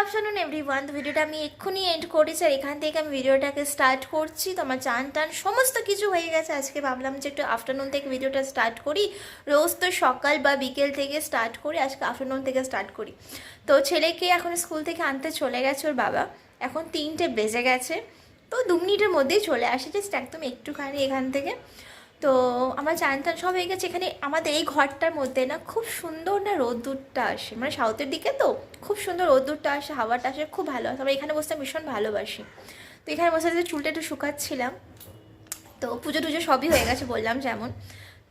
Afternoon everyone তো ভিডিওটা আমি এক্ষুনি এন্ড করেছি আর এখান থেকে আমি ভিডিওটাকে স্টার্ট করছি। তো আমার চান টান সমস্ত কিছু হয়ে গেছে। আজকে ভাবলাম যে একটু আফটারনুন থেকে ভিডিওটা স্টার্ট করি। রোজ তো সকাল বা বিকেল থেকে স্টার্ট করি। আজকে আফটারনুন থেকে স্টার্ট করি। তো ছেলেকে এখন স্কুল থেকে আনতে চলে গেছে ওর বাবা। এখন তিনটে বেজে গেছে। তো দু মিনিটের মধ্যেই চলে আসে। জাস্ট একদম একটুখানি এখান থেকে। তো আমার টান সব হয়ে গেছে এখানে আমাদের এই ঘরটার মধ্যে না খুব সুন্দর না রোদ্দুরটা আসে। মানে সাউথের দিকে তো খুব সুন্দর রোদ্দুরটা আসে, হাওয়াটা আসে, খুব ভালো আমরা এখানে বসতে ভীষণ ভালোবাসি। তো এখানে বসে যে চুলটা একটু শুকাচ্ছিলাম। তো পুজো টুজো সবই হয়ে গেছে বললাম যেমন।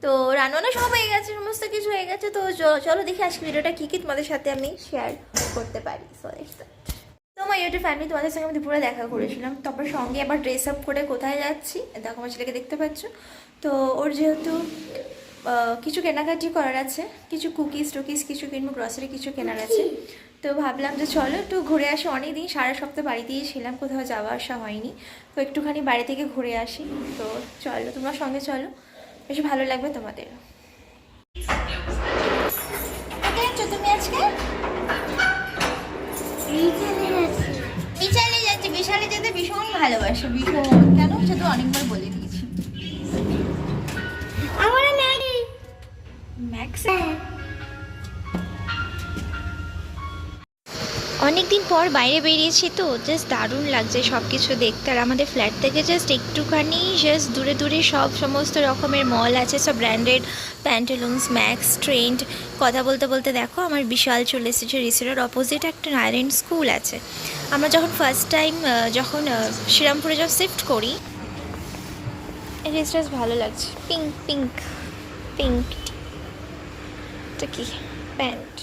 তো রান্নানো সব হয়ে গেছে, সমস্ত কিছু হয়ে গেছে। তো চলো দেখি আজকে ভিডিওটা কী কী তোমাদের সাথে আমি শেয়ার করতে পারি। সো আমার ইউটিউব ফ্যামিলি তোমাদের সঙ্গে আমি দুপুরে দেখা করেছিলাম। তারপর সঙ্গে আবার ড্রেস আপ করে কোথায় যাচ্ছি, দেখো আমার ছেলেকে দেখতে পাচ্ছ। তো ওর যেহেতু কিছু কেনাকাটি করার আছে, কিছু কুকিজ টুকিজ কিছু কিনবো গ্রসারি কিছু কেনার আছে। তো ভাবলাম যে চলো একটু ঘুরে আসি অনেক দিন সারা সপ্তাহ বাড়িতেই ছিলাম, কোথাও যাওয়া আসা হয়নি। তো একটুখানি বাড়ি থেকে ঘুরে আসি। তো চলো, তোমরা সঙ্গে চলো। বেশ ভালো লাগবে তোমাদের। তুমি আজকে বিশালে যেতে ভীষণ ভালোবাসে ভীষণ। কেন? সেটা তো অনেকবার বলে দিয়েছি। আমার ম্যাগি। ম্যাক্স। অনেকদিন পর বাইরে বেরিয়েছি তো জাস্ট দারুণ লাগছে সব কিছু দেখতে। আর আমাদের ফ্ল্যাট থেকে জাস্ট একটুখানি জাস্ট দূরে দূরে সব সমস্ত রকমের মল আছে সব ব্র্যান্ডেড প্যান্টালুন্স ম্যাক্স ট্রেন্ড কথা বলতে বলতে দেখো আমার বিশাল চলে এসেছে রিসোর্টের অপোজিট একটা নারায়ণ স্কুল আছে। আমরা যখন ফার্স্ট টাইম যখন শ্রীরামপুরে যখন শিফট করি ড্রেসটা ভালো লাগছে। পিঙ্ক পিঙ্ক পিঙ্ক এটা কি? প্যান্ট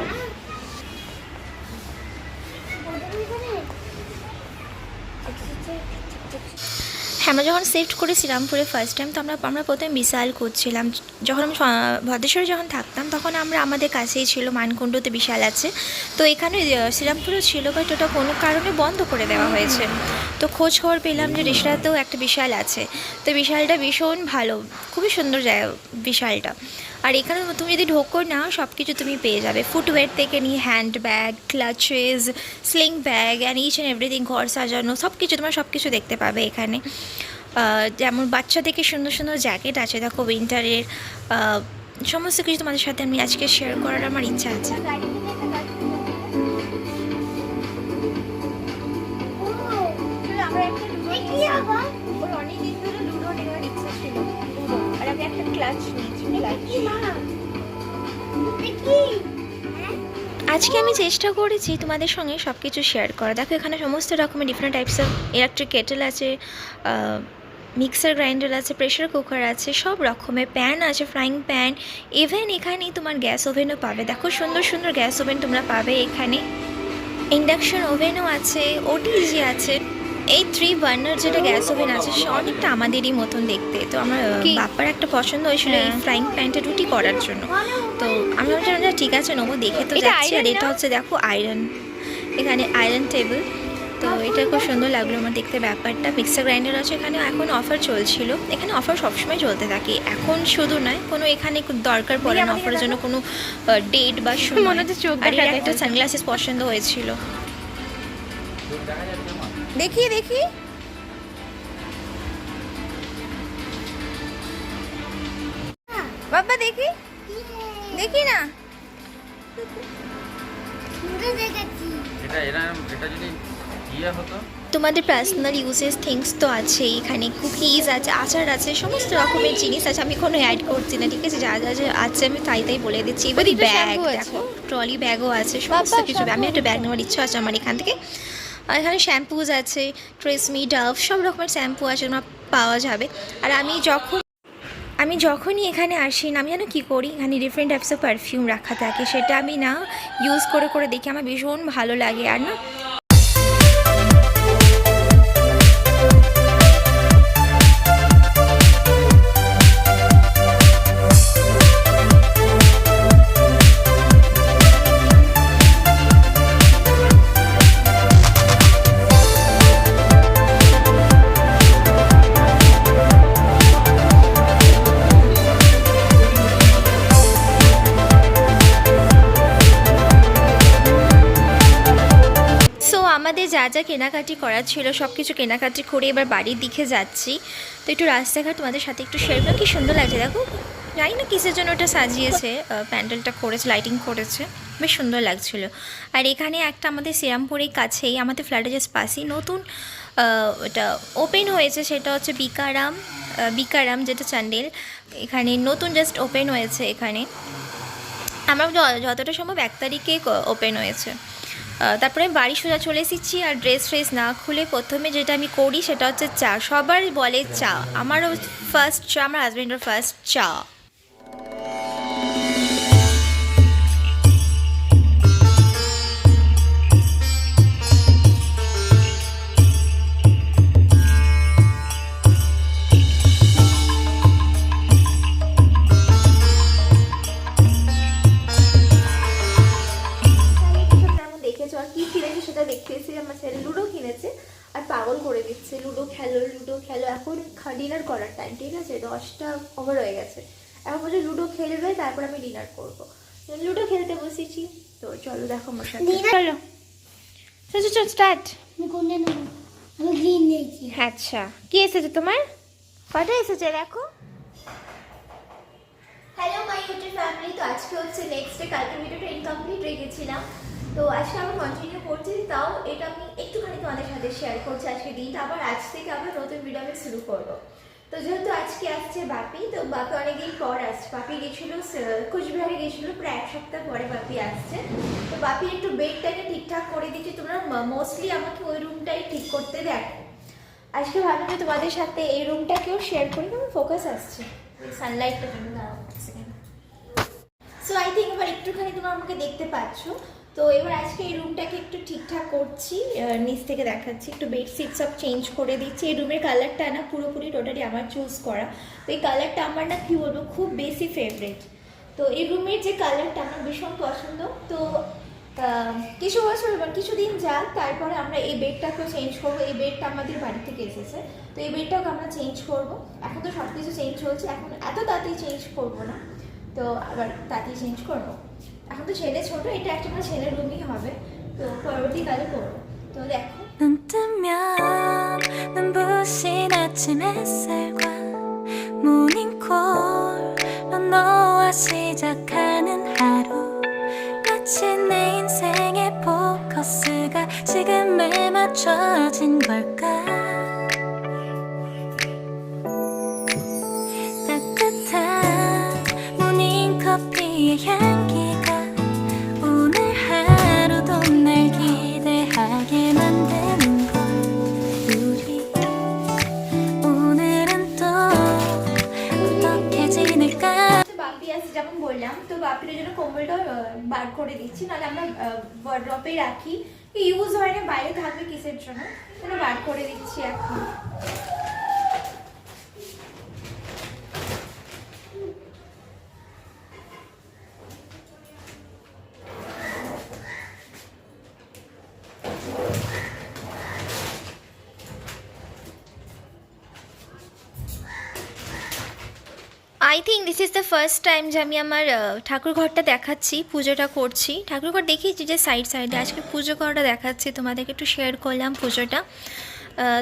হ্যাঁ আমরা যখন শিফট করি শ্রীরামপুরে ফার্স্ট টাইম তো আমরা আমরা প্রথমে বিশাল করছিলাম। যখন আমি ভদ্রেশ্বরে যখন থাকতাম, তখন আমরা আমাদের কাছেই ছিল, মানকুণ্ডতে বিশাল আছে। তো এখানে শ্রীরামপুরে ছিল বাট ওটা কোনো কারণে বন্ধ করে দেওয়া হয়েছে। তো খোঁজ খবর পেলাম যে রিসরাতেও একটা বিশাল আছে। তো বিশালটা ভীষণ ভালো, খুবই সুন্দর জায়গা বিশালটা। আর এখানে তুমি যদি ঢোকো না সব কিছু তুমি পেয়ে যাবে। ফুটওয়্যার থেকে নিয়ে hand bag clutches sling bag and each and everything ঘর সাজানো সব কিছু তোমরা সব কিছু দেখতে পাবে এখানে। যেমন বাচ্চা থেকে সুন্দর সুন্দর জ্যাকেট আছে, দেখো উইন্টারের সমস্ত কিছু তোমাদের সাথে আমি আজকে শেয়ার করার আমার ইচ্ছা আছে। আমরা একটা কি ওর অনেক ধরে লুডো নেওয়ার ইচ্ছা ছিল। আর আমি একটা ক্লাচ নিয়েছি ক্লাচ কি মা? দেখি আজকে আমি চেষ্টা করেছি তোমাদের সঙ্গে সব কিছু শেয়ার করা দেখো এখানে সমস্ত রকমের different types of electric kettle আছে মিক্সার গ্রাইন্ডার আছে প্রেশার কুকার আছে সব রকমের প্যান আছে ফ্রাইং প্যান ইভেন এখানেই তোমার গ্যাস ওভেনও পাবে। দেখো সুন্দর সুন্দর গ্যাস ওভেন তোমরা পাবে এখানে। ইন্ডাকশন ওভেনও আছে ওটিজি আছে। এই থ্রি বার্নার যেটা গ্যাস ওভেন আছে সে অনেকটা আমাদেরই মতন দেখতে। তো আমার বাপ্পার একটা পছন্দ হয়েছিল এই। ফ্রাইং প্যানটা রুটি করার জন্য। তো আমি ভাবছিলাম যে ঠিক আছে নেব দেখে তো যাচ্ছি। আর এটা হচ্ছে দেখো আয়রন এখানে আয়রন টেবিল তো এটা খুব সুন্দর লাগল আমার দেখতে ব্যাপারটা। মিক্সার গ্রাইন্ডার আছে এখানে এখন অফার চলছিল। এখানে অফার সবসময় চলতে থাকে। এখন শুধু নয় কোনো এখানে খুব দরকার পড়ে না। অফারের জন্য কোনো ডেট বা সময়। একটা সানগ্লাসেস পছন্দ হয়েছিল। দেখি দেখি। বাবা দেখি। দেখি না। ইয়ে হতো? তোমাদের পার্সোনাল ইউজেস থিংস তো আছেই এখানে কুকিজ আছে আচার আছে সমস্ত রকমের জিনিস আছে আমি কোনো অ্যাড করছি না ঠিক আছে? যা যা যা আছে আমি তাই তাই বলে দিচ্ছি। এবার ব্যাগ আছে। দেখো ট্রলি ব্যাগও আছে সমস্ত কিছু। আমি একটা ব্যাগ নেওয়ার ইচ্ছা আছে আমার এখান থেকে। আর এখানে শ্যাম্পুজ আছে ট্রেসমি ডাভ সব রকমের শ্যাম্পু আছে পাওয়া যাবে। আর আমি যখন আমি যখনই এখানে আসি না, আমি যেন কী করি? এখানে ডিফারেন্ট টাইপস অফ পারফিউম রাখা থাকে, সেটা আমি না ইউজ করে করে দেখি, আমার ভীষণ ভালো লাগে। আর না আমাদের যা যা কেনাকাটি করার ছিল সব কিছু কেনাকাটি করে এবার বাড়ির দিকে যাচ্ছি। তো একটু রাস্তাঘাট তোমাদের সাথে একটু শেয়ার করো। কি সুন্দর লাগছে, দেখো। জানি না কিসের জন্য ওটা সাজিয়েছে প্যান্ডেলটা করেছে লাইটিং করেছে। বেশ সুন্দর লাগছিল। আর এখানে একটা আমাদের শ্রীরামপুরের কাছেই, আমাদের ফ্ল্যাটে জাস্ট পাশেই নতুন ওটা ওপেন হয়েছে, সেটা হচ্ছে বিকারাম বিকারাম যেটা চ্যান্ডেল এখানে নতুন জাস্ট ওপেন হয়েছে এখানে। আমার যতটা সম্ভব এক তারিখে ওপেন হয়েছে। তারপরে বাড়ি সোজা চলে এসেছি আর ড্রেস ফ্রেস না খুলে প্রথমে যেটা আমি করি সেটা হচ্ছে চা। সবার বলে চা। আমারও ফার্স্ট চা, আমার হাজব্যান্ডের ফার্স্ট চা। ডিনার করার টাইম ঠিক আছে? দশটা ওভার হয়ে গেছে। এখন বলছে লুডো খেলবে তারপর আমি ডিনার করব। লুডো খেলতে বসেছি। তো চলো দেখো আমার সাথে। চলো। চলো চলো স্টার্ট আমি গ্রিন নিয়েছি। আচ্ছা। কি এসেছে তোমার? কটা এসেছে দেখো। হ্যালো মাই ইউটিউব ফ্যামিলি তো আজকে হচ্ছে নেক্সট ডে কালকে ভিডিওটা ইনকমপ্লিট রেখেছিলাম তো আজকে আমি কন্টিনিউ করছি, তাও এটা আমি একটুখানি তোমাদের সাথে শেয়ার করছি আজকে দিনটা, আবার আজ থেকে আবার নতুন ভিডিও আমি শুরু করব। তো যেহেতু আজকে আসছে বাপি, তো বাপি অনেকদিন পর আসছে। বাপি গেছিল কোচবিহারে গেছিল, প্রায় এক সপ্তাহ পরে বাপি আসছে। তো বাপি একটু বেডটাকে ঠিকঠাক করে দিচ্ছি তোমরা মোস্টলি আমাকে ওই রুমটাই ঠিক করতে দেখো। আজকে ভাবলাম তোমাদের সাথে এই রুমটাকেও শেয়ার করি আমার ফোকাস আসছে? সানলাইটটা কিন্তু সো আই থিঙ্ক এবার একটুখানি তোমরা আমাকে দেখতে পাচ্ছ। তো এবার আজকে এই রুমটাকে একটু ঠিকঠাক করছি। নিচ থেকে দেখাচ্ছি। একটু বেডশিট সব চেঞ্জ করে দিচ্ছি। এই রুমের কালারটা না পুরোপুরি টোটালি আমার চুজ করা। তো এই কালারটা আমার না কী বলব, খুব বেশি ফেভারিট তো এই রুমের যে কালারটা আমার ভীষণ পছন্দ। তো কিছু বছর মানে কিছুদিন যাক, তারপরে আমরা এই বেডটাকেও চেঞ্জ করব। এই বেডটা আমাদের বাড়ি থেকে এসেছে। তো এই বেডটাকে আমরা চেঞ্জ করব। এখন তো সব কিছু চেঞ্জ হয়েছে। এখন এত তাড়াতাড়ি চেঞ্জ করব না। তো আবার তাড়াতাড়ি চেঞ্জ করব। এখন তো ছেলে ছোট এটা একটা আমার ছেলের রুমই হবে তো পরবর্তীকালে করবো তো দেখো 눈 뜨면 눈부신 아침 햇살과 모닝콜로 너와 시작하는 하루 마치 내 인생의 포커스가 지금에 맞춰진 걸까 দিচ্ছি নাহলে আমরা ওয়ার্ড্রপে রাখি। ইউজ হয় না, বাইরে থাকবে কিসের জন্য? বার করে দিচ্ছি এখন। Think this is the first time যে আমি আমার ঠাকুর ঘরটা দেখাচ্ছি পুজোটা করছি। ঠাকুর ঘর দেখিয়েছি যে সাইড সাইডে আজকে পুজো করাটা দেখাচ্ছি তোমাদেরকে একটু শেয়ার করলাম পুজোটা।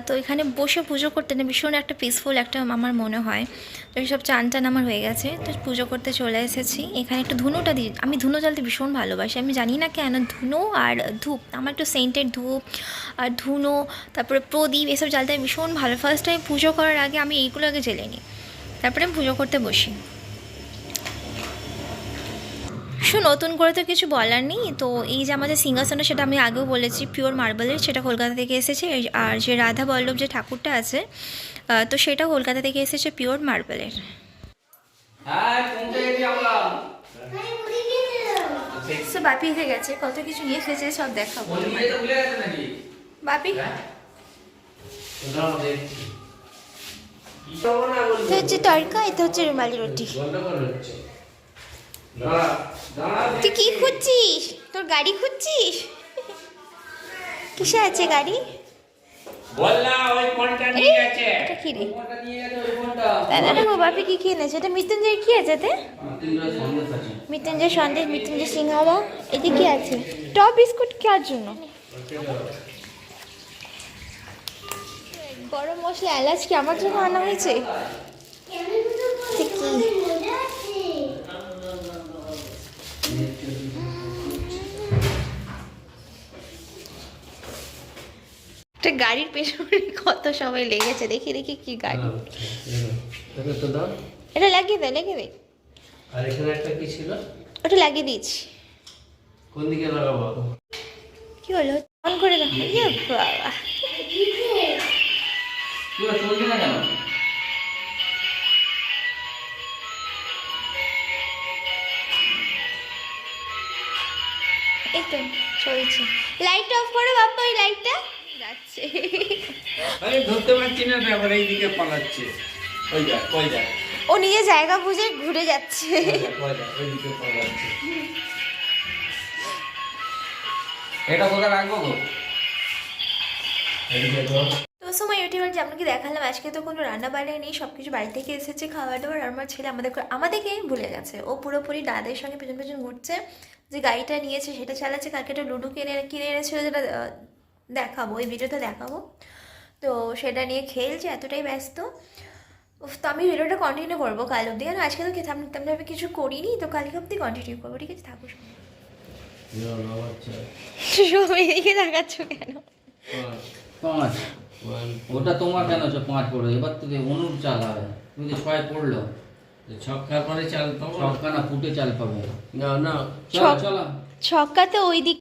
তো এখানে বসে পুজো করতে না ভীষণ একটা পিসফুল একটা আমার মনে হয়। তো সব চান টান আমার হয়ে গেছে তো পুজো করতে চলে এসেছি। এখানে একটু ধুনোটা দিই আমি ধুনো জ্বালতে ভীষণ ভালোবাসি। আমি জানি না কেন ধুনো আর ধূপ আমার একটু সেন্টেড ধূপ আর ধুনো তারপরে প্রদীপ এসব জ্বালতে আমি ভীষণ ভালো। ফার্স্ট টাইম পুজো করার আগে আমি এইগুলো আগে জেলে নিই তারপরে আমি পুজো করতে বসি। শু নতুন করে তো কিছু বলার নেই। তো এই যে আমাদের সিংহাসনটা সেটা আমি আগেও বলেছি পিওর মার্বেলের সেটা কলকাতা থেকে এসেছে। আর যে রাধা বল্লভ যে ঠাকুরটা আছে তো সেটা কলকাতা থেকে এসেছে পিওর মার্বেলের হ্যাঁ সো বাপি হয়ে গেছে কত কিছু নিয়ে এসেছে সব দেখাবো। বাপি? এটা হচ্ছে তরকা এটা হচ্ছে রুমালি রুটি। তুই কি খুঁজছিস? তোর গাড়ি খুঁজছিস? কিসে আছে গাড়ি? এটা বাপি কি খেয়ে নেছে এটা মৃত্যুঞ্জয় কি আছে সন্দেশ মৃত্যুঞ্জয় সন্দেশ, মৃত্যুঞ্জয় সিঙ্গারা এতে কি আছে? টপ বিস্কুট কার জন্য। গরম মশলা এলাচ কি আমার জন্য আনা হয়েছে? একটা গাড়ির পেছনে কত সময় লেগেছে দেখি দেখি কি গাড়ি। এটা তো দাও। এটা লাগিয়ে দে লাগিয়ে দে। আর এখানে একটা কি ছিল? ওটা লাগিয়ে দিয়েছি। কোন দিকে লাগাবো? কি হলো? অন করে রাখো ইয়ে বাবা। পুরো চলছে না কেন? এই তো চলছে। লাইট অফ করো বাপ্পা ওই লাইটটা যাচ্ছে। আরে ধরতে পারছি না আবার এইদিকে পালাচ্ছে। ওই যা ওই যা ও নিজে জায়গা বুঝে ঘুরে যাচ্ছে। এটা কোথায় রাখব গো? তো সময় ইউটিউবার যে আপনাকে দেখালাম আজকে তো কোনো রান্না বান্না নেই সব কিছু বাড়ি থেকে এসেছে খাওয়া দাবার আর আমার ছেলে আমাদের আমাদেরকে ভুলে গেছে। ও পুরোপুরি দাদের সঙ্গে পেছন পেছন ঘুরছে যে গাড়িটা নিয়েছে সেটা চালাচ্ছে কালকে একটা লুডো কিনে কিনে এনেছিল যেটা দেখাবো ওই ভিডিওতে দেখাবো। তো সেটা নিয়ে খেলছে এতটাই ব্যস্ত। উফ, তো আমি ভিডিওটা কন্টিনিউ করব কাল অবধি কেন আজকে তো খেতাম তেমনভাবে কিছু করিনি তো কালকে অবধি কন্টিনিউ করব ঠিক আছে? থাকো আচ্ছা সব এদিকে দেখাচ্ছ কেন? পাঁচ। ওটা তোমার কেন হচ্ছে পাঁচ পড়ল? এবার তো অনুর চাল হবে তুমি যে ছয় পড়ল ছক্কার পরে চাল পাবো? ছক্কা না ফুটে চাল পাবে। না না। চলো চলো। ছক্কা তো ওই দিক